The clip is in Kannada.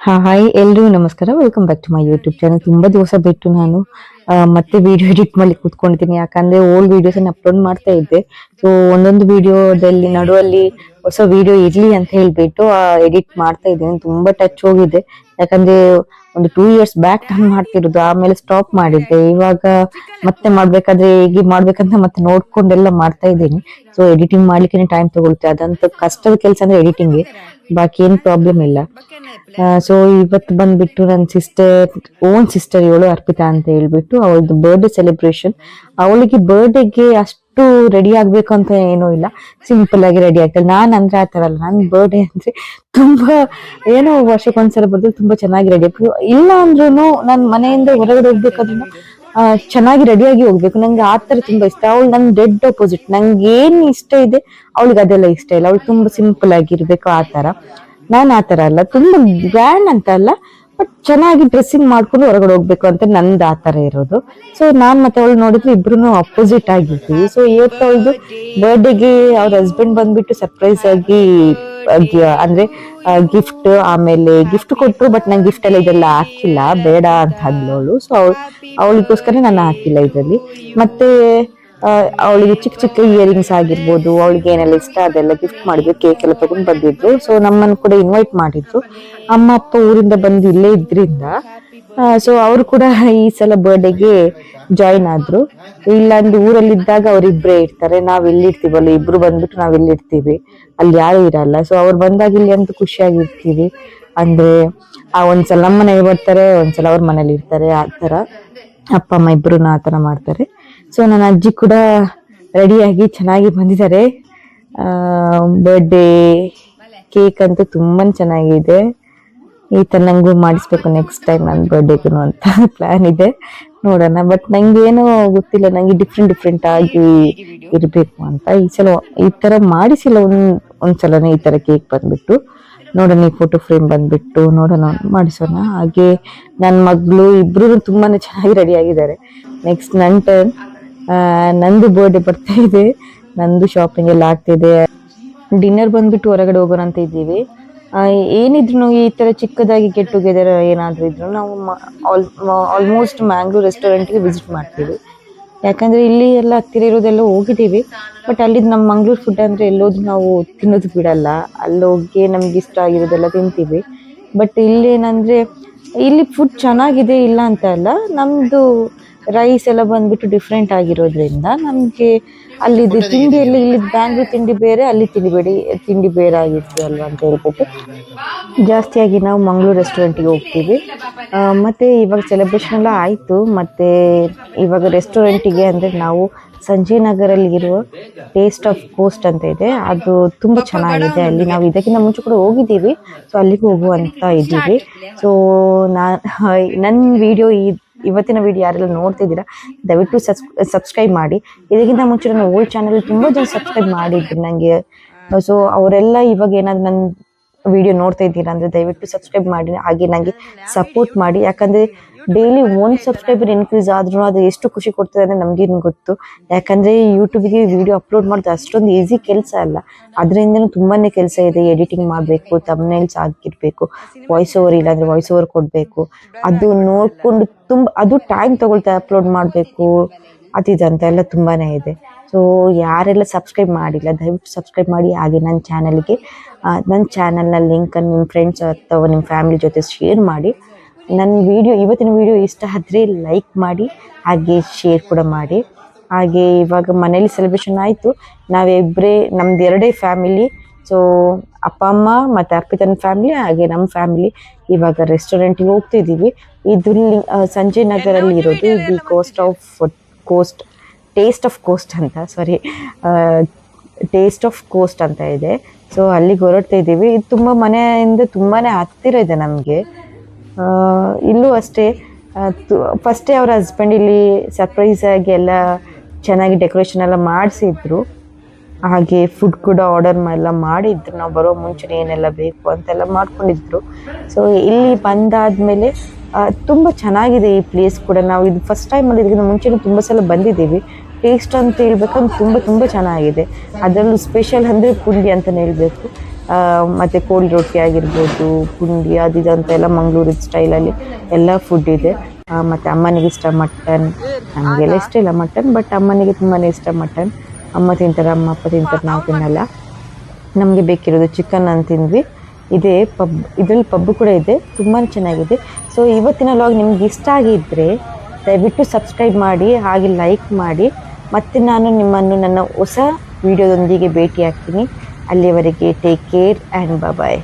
ಹಾಯ್ ಎಲ್ರಿಗೂ ನಮಸ್ಕಾರ. Welcome back to my YouTube channel ತುಂಬಾ ದಿವಸ ಬಿಟ್ಟು ನಾನು ಮತ್ತೆ ವಿಡಿಯೋ ಎಡಿಟ್ ಮಾಡ್ಲಿಕ್ಕೆ ಕೂತ್ಕೊಂಡಿದ್ದೀನಿ. ಯಾಕಂದ್ರೆ ಓಲ್ಡ್ ವಿಡಿಯೋಸ್ ಅನ್ನ ಅಪ್ಲೋಡ್ ಮಾಡ್ತಾ ಇದ್ದೆ. ಸೊ ಒಂದೊಂದು ವಿಡಿಯೋದಲ್ಲಿ ನಡುವಲ್ಲಿ ಹೊಸ ವಿಡಿಯೋ ಇರ್ಲಿ ಅಂತ ಹೇಳ್ಬಿಟ್ಟು ಎಡಿಟ್ ಮಾಡ್ತಾ ಇದ್ದೀನಿ. ತುಂಬಾ ಟಚ್ ಹೋಗಿದೆ. ಯಾಕಂದ್ರೆ ಒಂದು ಟೂ ಇಯರ್ಸ್ ಬ್ಯಾಕ್ ನಾನು ಮಾಡ್ತಿರೋದು ಆಮೇಲೆ ಸ್ಟಾಪ್ ಮಾಡಿದ್ದೆ. ಇವಾಗ ಮತ್ತೆ ಮಾಡ್ಬೇಕಾದ್ರೆ ಹೇಗೆ ಮಾಡ್ಬೇಕಂತ ಮತ್ತೆ ನೋಡ್ಕೊಂಡೆಲ್ಲ ಮಾಡ್ತಾ ಇದ್ದೀನಿ. ಸೊ ಎಡಿಟಿಂಗ್ ಮಾಡ್ಲಿಕ್ಕೆ ಟೈಮ್ ತಗೊಳುತ್ತೆ. ಅದಂತ ಕಷ್ಟದ ಕೆಲಸ ಅಂದ್ರೆ ಎಡಿಟಿಂಗ್ ಬಾಕಿ ಏನು ಪ್ರಾಬ್ಲಮ್ ಇಲ್ಲ. ಸೊ ಇವತ್ತು ಬಂದ್ಬಿಟ್ಟು ನನ್ನ ಸಿಸ್ಟರ್ ಓನ್ ಸಿಸ್ಟರ್ ಇವಳು ಅರ್ಪಿತಾ ಅಂತ ಹೇಳ್ಬಿಟ್ಟು ಅವಳದ್ದು ಬರ್ಡೇ ಸೆಲೆಬ್ರೇಷನ್ ಅವಳಿಗೆ ಬರ್ಡೇಗೆ ಅಷ್ಟು ರೆಡಿ ಆಗ್ಬೇಕು ಅಂತ ಏನೂ ಇಲ್ಲ. ಸಿಂಪಲ್ ಆಗಿ ರೆಡಿ ಆಗ್ತಾಳೆ ನಾನ್ ಅಂದ್ರೆ ಆತರ ಅಲ್ಲ. ನನ್ ಬರ್ಡೇ ಅಂದ್ರೆ ತುಂಬಾ ಏನೋ ವರ್ಷಕ್ಕೊಂದ್ಸಲ ಬದಲು ತುಂಬಾ ಚೆನ್ನಾಗಿ ರೆಡಿ ಇಲ್ಲ ಅಂದ್ರೂ ನಾನ್ ಮನೆಯಿಂದ ಹೊರಗಡೆ ಹೋಗ್ಬೇಕಾದ್ರೂ ಆ, ಚೆನ್ನಾಗಿ ರೆಡಿಯಾಗಿ ಹೋಗ್ಬೇಕು. ನಂಗೆ ಆತರ ತರ ತುಂಬಾ ಇಷ್ಟ. ಅವಳು ನನ್ ಡೆಡ್ ಅಪೋಸಿಟ್ ನಂಗೆ ಏನ್ ಇಷ್ಟ ಇದೆ ಅವಳಿಗೆ ಅದೆಲ್ಲ ಇಷ್ಟ ಇಲ್ಲ. ಅವಳು ತುಂಬಾ ಸಿಂಪಲ್ ಆಗಿರ್ಬೇಕು ಆ ತರ ನಾನ್ ಆತರ ತರ ಅಲ್ಲ. ತುಂಬಾ ಗ್ರ್ಯಾಂಡ್ ಅಂತ ಅಲ್ಲ. ಬಟ್ ಚೆನ್ನಾಗಿ ಡ್ರೆಸ್ಸಿಂಗ್ ಮಾಡ್ಕೊಂಡು ಹೊರಗಡೆ ಹೋಗ್ಬೇಕು ಅಂತ ನಂದು ಆ ಥರ ಇರೋದು. ಸೊ ನಾನ್ ಮತ್ತೆ ಅವಳು ನೋಡಿದ್ರೆ ಇಬ್ರು ಅಪೋಸಿಟ್ ಆಗಿದ್ವಿ. ಸೊ ಇವತ್ತು ಅವಳದು ಬರ್ಡೇಗೆ ಅವ್ರ ಹಸ್ಬೆಂಡ್ ಬಂದ್ಬಿಟ್ಟು ಸರ್ಪ್ರೈಸ್ ಆಗಿ ಅಂದ್ರೆ ಗಿಫ್ಟ್ ಆಮೇಲೆ ಗಿಫ್ಟ್ ಕೊಟ್ರು ಬಟ್ ನಂಗೆ ಗಿಫ್ಟ್ ಎಲ್ಲ ಇದೆಲ್ಲ ಹಾಕಿಲ್ಲ. ಬೇಡ ಅಂತ ಅಂದ್ಲವಳು ಸೊ ಅವಳು ಅವಳಿಗೋಸ್ಕರ ನಾನು ಹಾಕಿಲ್ಲ ಇದರಲ್ಲಿ. ಮತ್ತೆ ಅವಳಿಗೆ ಚಿಕ್ಕ ಚಿಕ್ಕ ಇಯರಿಂಗ್ಸ್ ಆಗಿರ್ಬೋದು, ಅವಳಿಗೆ ಏನೆಲ್ಲ ಇಷ್ಟ ಅದೆಲ್ಲ ಗಿಫ್ಟ್ ಮಾಡಿದ್ರು ಕೇಕ್ ಎಲ್ಲ ತಗೊಂಡು ಬಂದಿದ್ರು. ಸೊ ನಮ್ಮನ್ನು ಕೂಡ ಇನ್ವೈಟ್ ಮಾಡಿದ್ರು. ಅಮ್ಮ, ಅಪ್ಪ ಊರಿಂದ ಬಂದು ಇಲ್ಲೇ ಇದ್ರಿಂದ ಸೊ ಅವರು ಕೂಡ ಈ ಸಲ ಬರ್ಡೇಗೆ ಜಾಯಿನ್ ಆದ್ರು. ಇಲ್ಲ ಅಂದ್ರೆ ಊರಲ್ಲಿದ್ದಾಗ ಅವರಿಬ್ಬರೇ ಇರ್ತಾರೆ. ನಾವ್ ಇಲ್ಲಿ ಇರ್ತೀವಲ್ಲ, ಇಬ್ರು ಬಂದ್ಬಿಟ್ಟು ನಾವ್ ಇಲ್ಲಿ ಇರ್ತೀವಿ, ಅಲ್ಲಿ ಯಾರು ಇರಲ್ಲ. ಸೊ ಅವ್ರು ಬಂದಾಗ ಇಲ್ಲಿ ಅಂತೂ ಖುಷಿಯಾಗಿರ್ತೀವಿ. ಅಂದ್ರೆ, ಆ, ಒಂದ್ಸಲ ನಮ್ಮ ಮನೆಗೆ ಬರ್ತಾರೆ, ಒಂದ್ಸಲ ಅವ್ರ ಮನೇಲಿ ಇರ್ತಾರೆ, ಆ ತರ ಅಪ್ಪ, ಅಮ್ಮ ಇಬ್ರು ಆ ತರ ಮಾಡ್ತಾರೆ. ಸೊ ನನ್ನ ಅಜ್ಜಿ ಕೂಡ ರೆಡಿಯಾಗಿ ಚೆನ್ನಾಗಿ ಬಂದಿದ್ದಾರೆ. ಬರ್ಡೇ ಕೇಕ್ ಅಂತೂ ತುಂಬಾ ಚೆನ್ನಾಗಿದೆ. ಈ ಥರ ನನಗೂ ಮಾಡಿಸ್ಬೇಕು ನೆಕ್ಸ್ಟ್ ಟೈಮ್ ನನ್ನ ಬರ್ಡೇಗೂ ಅಂತ ಪ್ಲ್ಯಾನ್ ಇದೆ. ನೋಡೋಣ ಬಟ್ ನಂಗೆ ಏನೋ ಗೊತ್ತಿಲ್ಲ ನನಗೆ ಡಿಫ್ರೆಂಟ್ ಡಿಫ್ರೆಂಟ್ ಆಗಿ ಇರಬೇಕು ಅಂತ. ಈ ಸಲ ಈ ಥರ ಮಾಡಿಸಿಲ್ಲ, ಒಂದು ಒಂದ್ಸಲನೇ ಈ ಥರ ಕೇಕ್ ಬಂದುಬಿಟ್ಟು. ನೋಡೋಣ, ಈ ಫೋಟೋ ಫ್ರೇಮ್ ಬಂದ್ಬಿಟ್ಟು ನೋಡೋಣ, ಮಾಡಿಸೋಣ. ಹಾಗೆ ನನ್ನ ಮಗಳು ಇಬ್ರು ತುಂಬಾ ಚೆನ್ನಾಗಿ ರೆಡಿ ಆಗಿದ್ದಾರೆ. ನೆಕ್ಸ್ಟ್ ನನ್ನ ಟರ್ನ್ ನಂದು ಬರ್ಡೇ ಬರ್ತಾ ಇದೆ. ನಂದು ಶಾಪಿಂಗ್ ಎಲ್ಲ ಆಗ್ತಿದೆ ಡಿನ್ನರ್ ಬಂದ್ಬಿಟ್ಟು ಹೊರಗಡೆ ಹೋಗೋಣ ಅಂತ ಇದ್ದೀವಿ. ಏನಿದ್ರು ಈ ತರ ಚಿಕ್ಕದಾಗಿ ಗೆಟ್ ಟುಗೆದರ್ ಏನಾದ್ರೂ ಇದ್ರು ನಾವು ಆಲ್ಮೋಸ್ಟ್ ಮ್ಯಾಂಗ್ಳೂರ್ ರೆಸ್ಟೋರೆಂಟ್ಗೆ ವಿಸಿಟ್ ಮಾಡ್ತೀವಿ. ಯಾಕಂದ್ರೆ ಇಲ್ಲಿ ಎಲ್ಲ ಹತ್ತಿರ ಇರೋದೆಲ್ಲ ಹೋಗಿದ್ದೀವಿ. ಬಟ್ ಅಲ್ಲಿ ನಮ್ಮ ಮಂಗ್ಳೂರು ಫುಡ್ ಅಂದ್ರೆ ಎಲ್ಲೋದು ನಾವು ತಿನ್ನೋದು ಬಿಡಲ್ಲ. ಅಲ್ಲಿ ಹೋಗಿ ನಮ್ಗೆ ಇಷ್ಟ ಆಗಿರೋದೆಲ್ಲ ತಿಂತೀವಿ. ಬಟ್ ಇಲ್ಲಿ ಏನಂದ್ರೆ ಇಲ್ಲಿ ಫುಡ್ ಚೆನ್ನಾಗಿದೆ ಇಲ್ಲ ಅಂತ ಅಲ್ಲ ನಮ್ದು ರೈಸ್ ಎಲ್ಲ ಬಂದ್ಬಿಟ್ಟು ಡಿಫ್ರೆಂಟ್ ಆಗಿರೋದ್ರಿಂದ ನಮಗೆ ಅಲ್ಲಿದ್ದು ತಿಂಡಿ ಅಲ್ಲಿ ಇಲ್ಲಿ ಬ್ಯಾಂಗ್ಳೂರ್ ತಿಂಡಿ ಬೇರೆ ಅಲ್ಲಿ ತಿಂಡಿ ಬೇಡಿ ತಿಂಡಿ ಬೇರೆ ಆಗಿತ್ತು ಅಲ್ವಾ ಅಂತ ಹೇಳ್ಬಿಟ್ಟು. ಜಾಸ್ತಿಯಾಗಿ ನಾವು ಮಂಗಳೂರು ರೆಸ್ಟೋರೆಂಟಿಗೆ ಹೋಗ್ತೀವಿ. ಮತ್ತೆ ಇವಾಗ ಸೆಲೆಬ್ರೇಷನ್ ಎಲ್ಲ ಆಯಿತು ಮತ್ತು ಇವಾಗ ರೆಸ್ಟೋರೆಂಟಿಗೆ ಅಂದರೆ ನಾವು ಸಂಜಯ್ ನಗರಲ್ಲಿ ಇರುವ ಟೇಸ್ಟ್ ಆಫ್ ಕೋಸ್ಟ್ ಅಂತ ಇದೆ. ಅದು ತುಂಬ ಚೆನ್ನಾಗಿದೆ. ಅಲ್ಲಿ ನಾವು ಇದಕ್ಕಿಂತ ಮುಂಚೆ ಕೂಡ ಹೋಗಿದ್ದೀವಿ. ಸೊ ಅಲ್ಲಿಗೆ ಹೋಗುವಂತ ಇದ್ದೀವಿ. ಸೊ ನಾ ನನ್ನ ವಿಡಿಯೋ ಈ ಇವತ್ತಿನ ವಿಡಿಯೋ ಯಾರೆಲ್ಲ ನೋಡ್ತಿದ್ದೀರಾ ದಯವಿಟ್ಟು ಸಬ್ಸ್ಕ್ರೈಬ್ ಮಾಡಿ. ಇದಕ್ಕಿಂತ ಮುಂಚೆ ನನ್ನ ಓಲ್ಡ್ ಚಾನಲ್ ತುಂಬ ಜನ ಸಬ್ಸ್ಕ್ರೈಬ್ ಮಾಡಿದ್ರು ನನಗೆ ಸೊ ಅವರೆಲ್ಲ ಇವಾಗ ಏನಾದ್ರು ನನ್ನ ವಿಡಿಯೋ ನೋಡ್ತಾ ಇದ್ದೀರಾ ಅಂದ್ರೆ ದಯವಿಟ್ಟು ಸಬ್ಸ್ಕ್ರೈಬ್ ಮಾಡಿ. ಹಾಗೆ ನನಗೆ ಸಪೋರ್ಟ್ ಮಾಡಿ. ಯಾಕಂದ್ರೆ ಡೈಲಿ ಒಂದು ಸಬ್ಸ್ಕ್ರೈಬರ್ ಇನ್ಕ್ರೀಸ್ ಆದ್ರೂ ಅದು ಎಷ್ಟು ಖುಷಿ ಕೊಡ್ತದೆ ಅಂದ್ರೆ ನಮ್ಗೇನು ಗೊತ್ತು. ಯಾಕಂದ್ರೆ ಯೂಟ್ಯೂಬ್ಗೆ ವಿಡಿಯೋ ಅಪ್ಲೋಡ್ ಮಾಡೋದು ಅಷ್ಟೊಂದು ಈಸಿ ಕೆಲಸ ಅಲ್ಲ. ಅದರಿಂದನೂ ತುಂಬಾನೇ ಕೆಲಸ ಇದೆ. ಎಡಿಟಿಂಗ್ ಮಾಡಬೇಕು ತಮ್ನೇಲ್ಸ್ ಆಗಿರ್ಬೇಕು ವಾಯ್ಸ್ ಓವರ್ ಇಲ್ಲಾಂದ್ರೆ ವಾಯ್ಸ್ ಓವರ್ ಕೊಡಬೇಕು. ಅದು ನೋಡ್ಕೊಂಡು ತುಂಬ, ಅದು ಟೈಮ್ ತಗೊಳ್ತಾ ಅಪ್ಲೋಡ್ ಮಾಡಬೇಕು ಅದಿದಂತ ಎಲ್ಲ ತುಂಬಾನೇ ಇದೆ. ಸೊ ಯಾರೆಲ್ಲ ಸಬ್ಸ್ಕ್ರೈಬ್ ಮಾಡಿಲ್ಲ, ದಯವಿಟ್ಟು ಸಬ್ಸ್ಕ್ರೈಬ್ ಮಾಡಿ. ಹಾಗೆ ನನ್ನ ಚಾನಲ್ಗೆ ನನ್ನ ಚಾನಲ್ನ ಲಿಂಕನ್ನು ನಿಮ್ಮ ಫ್ರೆಂಡ್ಸ್ ಅಥವಾ ನಿಮ್ಮ ಫ್ಯಾಮಿಲಿ ಜೊತೆ ಶೇರ್ ಮಾಡಿ. ನನ್ನ ವಿಡಿಯೋ ಇವತ್ತಿನ ವಿಡಿಯೋ ಇಷ್ಟ ಆದರೆ ಲೈಕ್ ಮಾಡಿ, ಹಾಗೆ ಶೇರ್ ಕೂಡ ಮಾಡಿ. ಹಾಗೆ ಇವಾಗ ಮನೇಲಿ ಸೆಲೆಬ್ರೇಷನ್ ಆಯಿತು. ನಾವಿಬ್ಬರೇ ನಮ್ದು ಎರಡೇ ಫ್ಯಾಮಿಲಿ ಸೊ ಅಪ್ಪ, ಅಮ್ಮ ಮತ್ತು ಅರ್ಪಿತನ ಫ್ಯಾಮಿಲಿ ಹಾಗೆ ನಮ್ಮ ಫ್ಯಾಮಿಲಿ ಇವಾಗ ರೆಸ್ಟೋರೆಂಟಿಗೆ ಹೋಗ್ತಿದ್ದೀವಿ ಇದು ಸಂಜಯ್ ನಗರಲ್ಲಿ ಇರೋದು the coast of coast taste of coast ಅಂತ ಸಾರಿ ಟೇಸ್ಟ್ ಆಫ್ ಕೋಸ್ಟ್ ಅಂತ ಇದೆ. ಸೊ ಅಲ್ಲಿಗೆ ಹೊರಡ್ತಾ ಇದ್ದೀವಿ. ಇದು ತುಂಬ ಮನೆಯಿಂದ ತುಂಬಾ ಹತ್ತಿರ ಇದೆ ನಮಗೆ. ಇಲ್ಲೂ ಅಷ್ಟೇ ಫಸ್ಟೇ ಅವ್ರ ಹಸ್ಬೆಂಡ್ ಇಲ್ಲಿ ಸರ್ಪ್ರೈಸ್ ಆಗಿ ಎಲ್ಲ ಚೆನ್ನಾಗಿ ಡೆಕೋರೇಷನ್ ಎಲ್ಲ ಮಾಡಿಸಿದ್ರು. ಹಾಗೆ ಫುಡ್ ಕೂಡ ಆರ್ಡರ್ ಎಲ್ಲ ಮಾಡಿದ್ರು. ನಾವು ಬರೋ ಮುಂಚೆ ಏನೆಲ್ಲ ಬೇಕು ಅಂತೆಲ್ಲ ಮಾಡ್ಕೊಂಡಿದ್ರು. ಸೊ ಇಲ್ಲಿ ಬಂದಾದ್ಮೇಲೆ ತುಂಬ ಚೆನ್ನಾಗಿದೆ ಈ ಪ್ಲೇಸ್ ಕೂಡ. ನಾವು ಇದು ಫಸ್ಟ್ ಟೈಮ್ ಅಲ್ಲಿ ಇದಕ್ಕಿಂತ ಮುಂಚೆನೂ ತುಂಬ ಸಲ ಬಂದಿದ್ದೀವಿ. ಟೇಸ್ಟ್ ಅಂತ ಹೇಳ್ಬೇಕಂದ್ರೆ ತುಂಬ ತುಂಬ ಚೆನ್ನಾಗಿದೆ. ಅದರಲ್ಲೂ ಸ್ಪೆಷಲ್ ಅಂದರೆ ಪುಂಡಿ ಅಂತಲೇ ಹೇಳಬೇಕು. ಮತ್ತು ಕೋಳಿ ರೊಟ್ಟಿ ಆಗಿರ್ಬೋದು, ಪುಂಡಿ ಅದು ಇದು ಅಂತ ಎಲ್ಲ ಮಂಗಳೂರಿನ ಸ್ಟೈಲಲ್ಲಿ ಎಲ್ಲ ಫುಡ್ ಇದೆ. ಮತ್ತು ಅಮ್ಮನಿಗೆ ಇಷ್ಟ ಮಟನ್ ನಮಗೆಲ್ಲ ಇಷ್ಟ ಇಲ್ಲ ಮಟನ್ ಬಟ್ ಅಮ್ಮನಿಗೆ ತುಂಬಾ ಇಷ್ಟ ಮಟನ್ ಅಮ್ಮ ತಿಂತಾರೆ, ಅಮ್ಮ ಅಪ್ಪ ತಿಂತಾರೆ, ನಾವು ತಿನ್ನಲ್ಲ. ನಮಗೆ ಬೇಕಿರೋದು ಚಿಕನ್ ಅಂತ ತಿಂದ್ವಿ. ಇದೆ ಪಬ್, ಇದರಲ್ಲಿ ಪಬ್ ಕೂಡ ಇದೆ ತುಂಬಾ ಚೆನ್ನಾಗಿದೆ. ಸೊ ಇವತ್ತಿನ ಲಾಗ್ ನಿಮ್ಗೆ ಇಷ್ಟ ಆಗಿದ್ದರೆ ದಯವಿಟ್ಟು ಸಬ್ಸ್ಕ್ರೈಬ್ ಮಾಡಿ, ಹಾಗೆ ಲೈಕ್ ಮಾಡಿ. ಮತ್ತೆ ನಾನು ನಿಮ್ಮನ್ನು ನನ್ನ ಹೊಸ ವಿಡಿಯೋದೊಂದಿಗೆ ಭೇಟಿ ಆಗ್ತೀನಿ ಅಲ್ಲಿಯವರೆಗೆ ಟೇಕ್ ಕೇರ್ ಆ್ಯಂಡ್ ಬಾಯ್